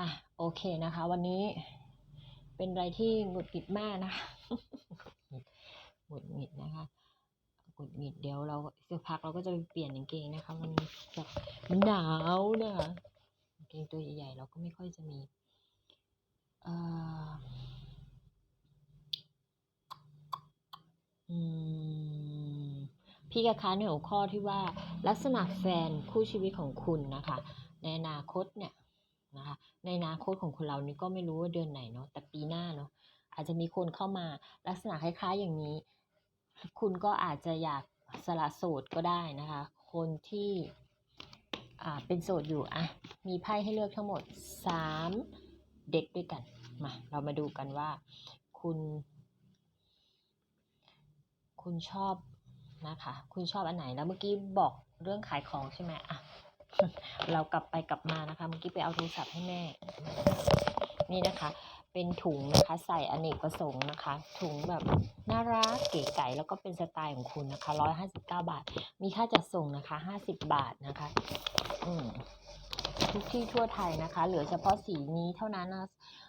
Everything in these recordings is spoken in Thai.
อะโอเคนะคะ วันนี้เป็นอะไรที่หงุดหงิดมากนะหงุดหงิดนะคะหงุดหงิดเดี๋ยวเราสักพักเราก็จะไปเปลี่ยนกางเกงนะคะ มันแบบมันหนาวนะคะกางเกงตัวใหญ่ๆเราก็ไม่ค่อยจะมีเอ่อพี่กะคะในหัวข้อที่ว่าลักษณะแฟนคู่ชีวิตของคุณนะคะ ในอนาคตเนี่ย ในอนาคตของคนเรานี่ก็ไม่รู้ว่าเดือนไหนเนาะแต่ปีหน้าเนาะอาจจะมีคนเข้ามาลักษณะคล้าย ๆ อย่างนี้ คุณก็อาจจะอยากสละโสดก็ได้นะคะ คนที่อ่าเป็นโสดอยู่อะมีไพ่ให้เลือกทั้งหมด 3 เด็กด้วยกันมาเรามาดูกันว่า คุณ คุณชอบนะคะ คุณชอบอันไหนแล้วเมื่อกี้บอกเรื่องขายของใช่ไหมอะ เรากลับไปกลับมานะคะ เมื่อกี้ไปเอาโทรศัพท์ให้แม่ นี่นะคะ เป็นถุงนะคะ ใส่อเนกประสงค์นะคะ ถุงแบบน่ารักเก๋ไก๋แล้วก็เป็นสไตล์ของคุณนะคะร้อยห้าสิบเก้าบาท มีค่าจัดส่งนะคะห้าสิบบาทนะคะ อืมทุกที่ทั่วไทยนะคะ เหลือเฉพาะสีนี้เท่านั้นนะ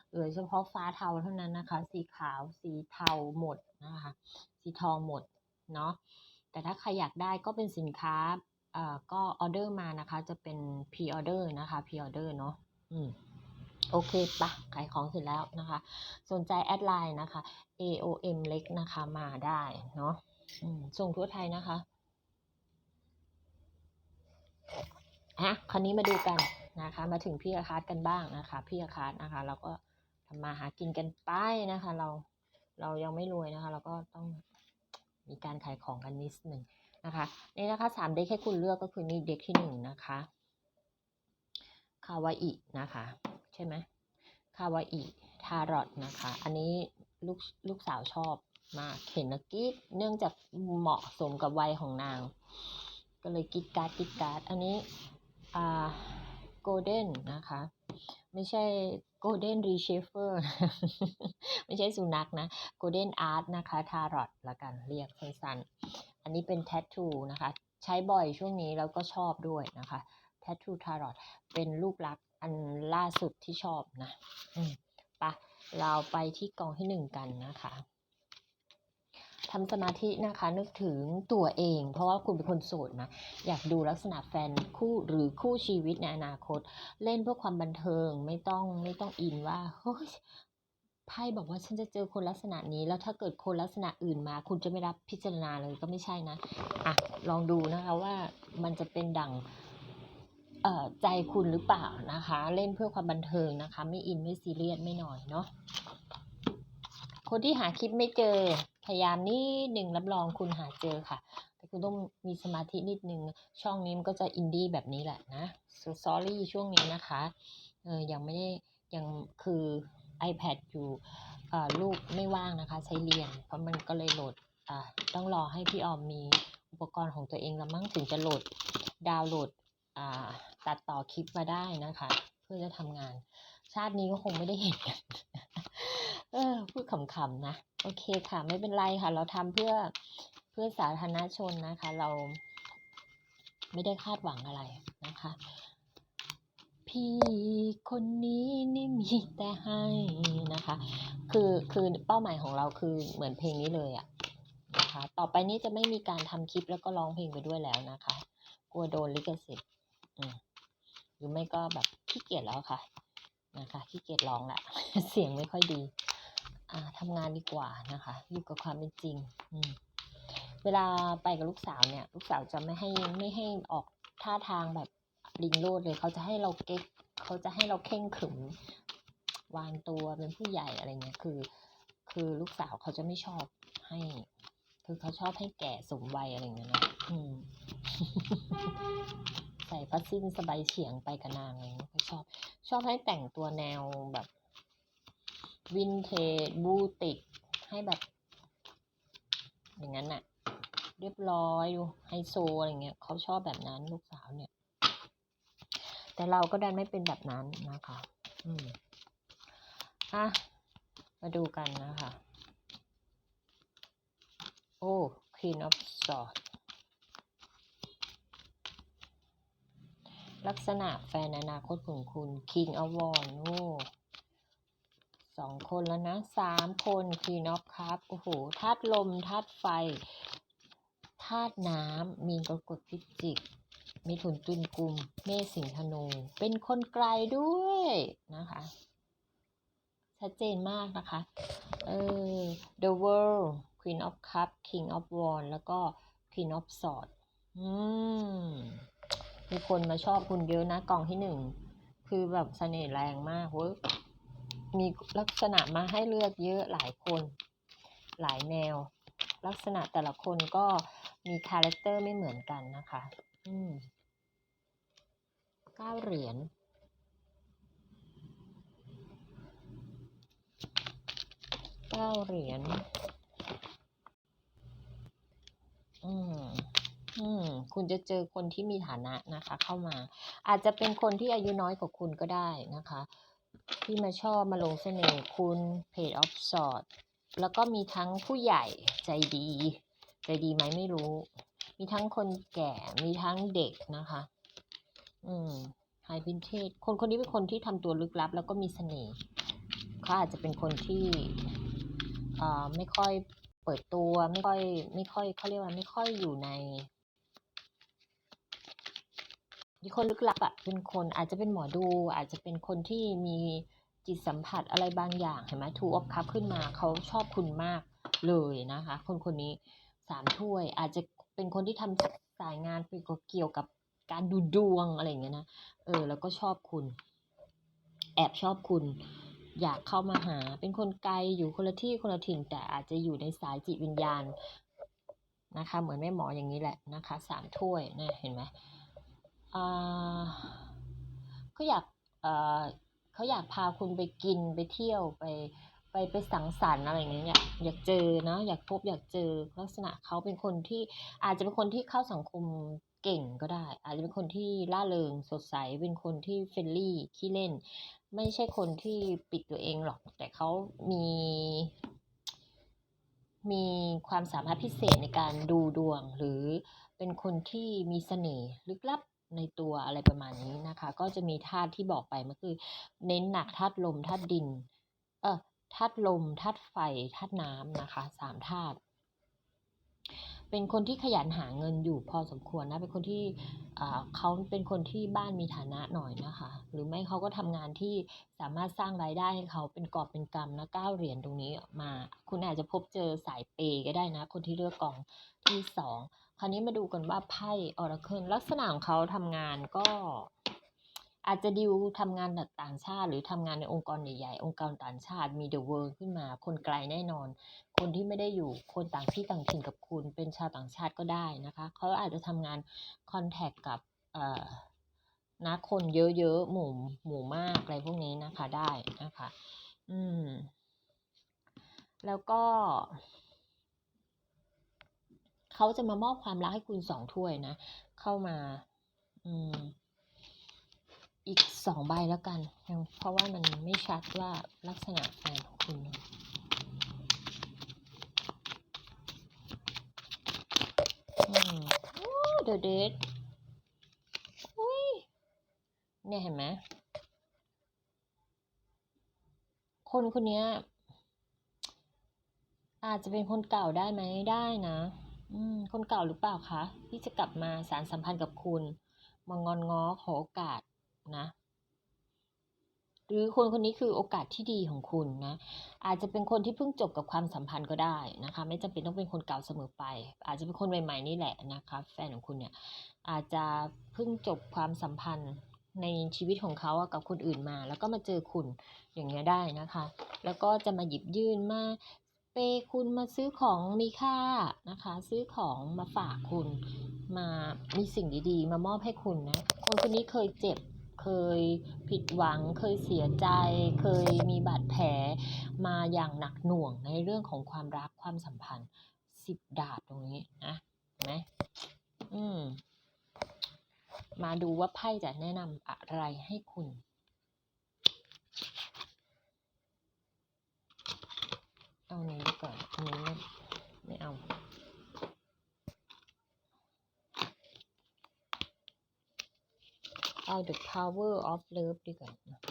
เหลือเฉพาะฟ้าเทาเท่านั้นนะคะ สีขาวสีเทาหมดนะคะ สีทองหมดเนาะแต่ถ้าใครอยากได้ก็เป็นสินค้า ก็ออเดอร์มานะคะ จะเป็นพรีออเดอร์นะคะพรีออเดอร์เนาะอืมโอเคปะขายของเสร็จแล้วนะคะ สนใจแอดไลน์นะคะ AOM เล็กนะคะมาได้เนาะส่งทั่วไทยนะคะฮะคราวนี้มาดูกันนะคะ มาถึงพี่อาคาร์ดกันบ้างนะคะ พี่อาคาร์ดนะคะ เราก็ทำมาหากินกันไปนะคะ เราเรายังไม่รวยนะคะ เราก็ต้องมีการขายของกันนิดหนึ่ง นะคะนี่นะคะสามเด็กให้คุณเลือกก็คือนี่เด็กที่หนึ่งนะคะคาวาอินะคะ ใช่ไหมคาวาอิทารอตนะคะ อันนี้ลูกลูกสาวชอบมากเห็นกิ๊ดเนื่องจากเหมาะสมกับวัยของนาง ก็เลยกิ๊ดการ์ดกิ๊ดการ์ดอันนี้อ่า โกลเด้นนะคะ ไม่ใช่โกลเด้นรีเชฟเฟอร์ไม่ใช่สุนัขนะโกลเด้นอาร์ตนะคะทารอตละกันเรียกสั้นๆอันนี้เป็นแททูนะคะ ใช้บ่อยช่วงนี้แล้วก็ชอบด้วยนะคะแททูทารอตเป็นลูกรักอันล่าสุดที่ชอบนะ อืมปะเราไปที่กองที่หนึ่งกันนะคะ ทำสมาธินะคะ นึกถึงตัวเอง เพราะว่าคุณเป็นคนโสดนะ อยากดูลักษณะแฟนคู่หรือคู่ชีวิตในอนาคต เล่นเพื่อความบันเทิงไม่ต้องไม่ต้องอินว่าเฮ้ยไพ่บอกว่าฉันจะเจอคนลักษณะนี้แล้วถ้าเกิดคนลักษณะอื่นมา คุณจะไม่รับพิจารณาเลยก็ไม่ใช่นะอะลองดูนะคะว่ามันจะเป็นดังเอ่อใจคุณหรือเปล่านะคะ เล่นเพื่อความบันเทิงนะคะ ไม่อินไม่ซีเรียสไม่หน่อยเนาะคนที่หาคลิปไม่เจอ พยายามนิดหนึ่งรับรองคุณหาเจอค่ะ แต่คุณต้องมีสมาธินิดหนึ่งช่องนี้มันก็จะอินดี้แบบนี้แหละนะ so sorry ช่วงนี้นะคะเออยังไม่ได้ยังคือ iPad อยู่อ่อลูกไม่ว่างนะคะ ใช้เรียน เพราะมันก็เลยโหลดอ่าต้องรอให้พี่ออมมีอุปกรณ์ของตัวเองแล้วมั้งถึงจะโหลดดาวน์โหลดอ่าตัดต่อคลิปมาได้นะคะ เพื่อจะทำงาน ชาตินี้ก็คงไม่ได้เห็นกัน เออพูดขำๆนะ โอเคค่ะ ไม่เป็นไรค่ะ เราทำเพื่อเพื่อสาธารณชนนะคะ เราไม่ได้คาดหวังอะไรนะคะ พี่คนนี้นี่มีแต่ให้นะคะ คือคือเป้าหมายของเราคือเหมือนเพลงนี้เลยอะนะคะ ต่อไปนี้จะไม่มีการทำคลิปแล้วก็ร้องเพลงไปด้วยแล้วนะคะ กลัวโดนลิขสิทธิ์หรือไม่ก็แบบขี้เกียจแล้วค่ะนะคะขี้เกียจร้องละ เสียงไม่ค่อยดี ทำงานดีกว่านะคะ อยู่กับความเป็นจริงอืเวลาไปกับลูกสาวเนี่ย ลูกสาวจะไม่ให้ไม่ให้ออกท่าทางแบบลิงโลดเลยเขาจะให้เราเก๊กเขาจะให้เราเข่งขึมวางตัวเป็นผู้ใหญ่อะไรเงี้ยคือ คือลูกสาวเขาจะไม่ชอบให้ คือเขาชอบให้แก่สมวัยอะไรเงี้ยนะอืมใส่ผ้าสิ้นสบายเฉียงไปกับนางอะไรเงี้ยเขาชอบ ชอบให้แต่งตัวแนวแบบ วินเทจบูติก ให้แบบ อย่างนั้นน่ะเรียบร้อยดูไฮโซอะไรเงี้ยเขาชอบแบบนั้นลูกสาวเนี่ย แต่เราก็ดันไม่เป็นแบบนั้นนะคะ อืมอะมาดูกันนะคะ โอ้ Queen of Swords ลักษณะแฟนอนาคตของคุณ King of Wands โอ้ สองคนแล้วนะสามคน Queen of Cups โอ้โหธาตุลมธาตุไฟธาตุน้ำมีกรกฎพิจิกมีถุนตุนกุม เมษสิงธนู เป็นคนไกลด้วยนะคะ ชัดเจนมากนะคะ เออ The World Queen of cup King of wand แล้วก็ Queen of sword อืม มีคนมาชอบคุณเยอะนะ กล่องที่หนึ่ง คือแบบเสน่ห์แรงมากเว้ย มีลักษณะมาให้เลือกเยอะหลายคน หลายแนว ลักษณะแต่ละคนก็มีคาแรคเตอร์ไม่เหมือนกันนะคะ อืมเก้าเหรียญเก้าเหรียญ อืม อืม คุณจะเจอคนที่มีฐานะนะคะ เข้ามา อาจจะเป็นคนที่อายุน้อยกว่าคุณก็ได้นะคะ ที่มาชอบมาลงเสน่ห์คุณเพจออฟสอดแล้วก็มีทั้งผู้ใหญ่ใจดี ใจดีไหมไม่รู้ มีทั้งคนแก่มีทั้งเด็กนะคะ อืมไฮพินเทศคนคนนี้เป็นคนที่ทำตัวลึกลับ แล้วก็มีเสน่ห์เขาอาจจะเป็นคนที่อ่าไม่ค่อยเปิดตัวไม่ค่อยไม่ค่อยเขาเรียกว่าไม่ค่อยอยู่ใน มีคนลึกลับอะเป็นคนอาจจะเป็นหมอดู อาจจะเป็นคนที่มีจิตสัมผัสอะไรบางอย่างเห็นไหมทูออฟคัพขึ้นมาเขาชอบคุณมากเลยนะคะ คนคนนี้สามถ้วย อาจจะเป็นคนที่ทำสายงานเกี่ยวกับการดูดวงอะไรอย่างเงี้ยนะเออ แล้วก็ชอบคุณ แอบชอบคุณ อยากเข้ามาหา เป็นคนไกลอยู่คนละที่คนละถิ่น แต่อาจจะอยู่ในสายจิตวิญญาณนะคะ เหมือนแม่หมออย่างนี้แหละนะคะสามถ้วยนะเห็นไหม เขาอยากเขาอยากพาคุณไปกินไปเที่ยวไปไปไปสังสรรค์อะไรอย่างเงี้ยอยากอยากเจอเนาะอยากพบอยากเจอลักษณะเขาเป็นคนที่อาจจะเป็นคนที่เข้าสังคมเก่งก็ได้ อาจจะเป็นคนที่ล่าเริงสดใสเป็นคนที่เฟรนลี่ขี้เล่น ไม่ใช่คนที่ปิดตัวเองหรอก แต่เขามี มีความสามารถพิเศษในการดูดวง หรือเป็นคนที่มีเสน่ห์ลึกลับ ในตัวอะไรประมาณนี้นะคะ ก็จะมีธาตุที่บอกไปมันคือ เน้นหนักธาตุลมธาตุดิน เออธาตุลมธาตุไฟธาตุน้ำนะคะสามธาตุ เป็นคนที่ขยันหาเงินอยู่พอสมควรนะ เป็นคนที่เขาเป็นคนที่บ้านมีฐานะหน่อยนะคะ หรือไม่เขาก็ทำงานที่สามารถสร้างรายได้ให้เขาเป็นกอบเป็นกำนะก้าเหรียญตรงนี้มา คุณอาจจะพบเจอสายเปย์ก็ได้นะ คนที่เลือกกองที่สองคราวนี้มาดูกันว่าไพ่ออร์เคิลลักษณะของเขาทำงานก็ อาจจะดิวทำงานต่างชาติ หรือทำงานในองค์กรใหญ่ๆ องค์กรต่างชาติมีเดอะเวิร์ขึ้นมา คนไกลแน่นอน คนที่ไม่ได้อยู่คนต่างที่ต่างถิ่นกับคุณ เป็นชาวต่างชาติก็ได้นะคะเขาอาจจะทำงานคอนแทคกับนะคนเยอะๆหมู่หมู่มากอะไรพวกนี้นะคะได้นะคะ อืม แล้วก็เขาจะมามอบความรักให้คุณสองถ้วยนะ เข้ามา อืม อีกสองใบแล้วกัน เพราะว่ามันไม่ชัดว่าลักษณะแฟนของคุณอืมเดอะเดทอุ้ยเนี่ยเห็นไหมคนคนนี้อาจจะเป็นคนเก่าได้ไหมได้นะอืมคนเก่าหรือเปล่าคะที่จะกลับมาสารสัมพันธ์กับคุณมางอนง้อขอโอกาส นะ หรือคนคนนี้คือโอกาสที่ดีของคุณนะ อาจจะเป็นคนที่เพิ่งจบกับความสัมพันธ์ก็ได้นะคะ ไม่จำเป็นต้องเป็นคนเก่าเสมอไป อาจจะเป็นคนใหม่ๆนี่แหละนะคะ แฟนของคุณเนี่ยอาจจะเพิ่งจบความสัมพันธ์ในชีวิตของเขากับคนอื่นมา แล้วก็มาเจอคุณอย่างเงี้ยได้นะคะ แล้วก็จะมาหยิบยื่นมาเปย์คุณมาซื้อของมีค่านะคะ ซื้อของมาฝากคุณมามีสิ่งดีๆ มามอบให้คุณนะ คนคนนี้เคยเจ็บ เคยผิดหวัง เคยเสียใจ เคยมีบาดแผลมาอย่างหนักหน่วงในเรื่องของความรักความสัมพันธ์สิบดาบตรงนี้นะเห็นไหมอืม มาดูว่าไพ่จะแนะนำอะไรให้คุณเอานี้ก่อนอันนี้ไม่ไม่เอา เอเอา the power of love ดีกว่านะ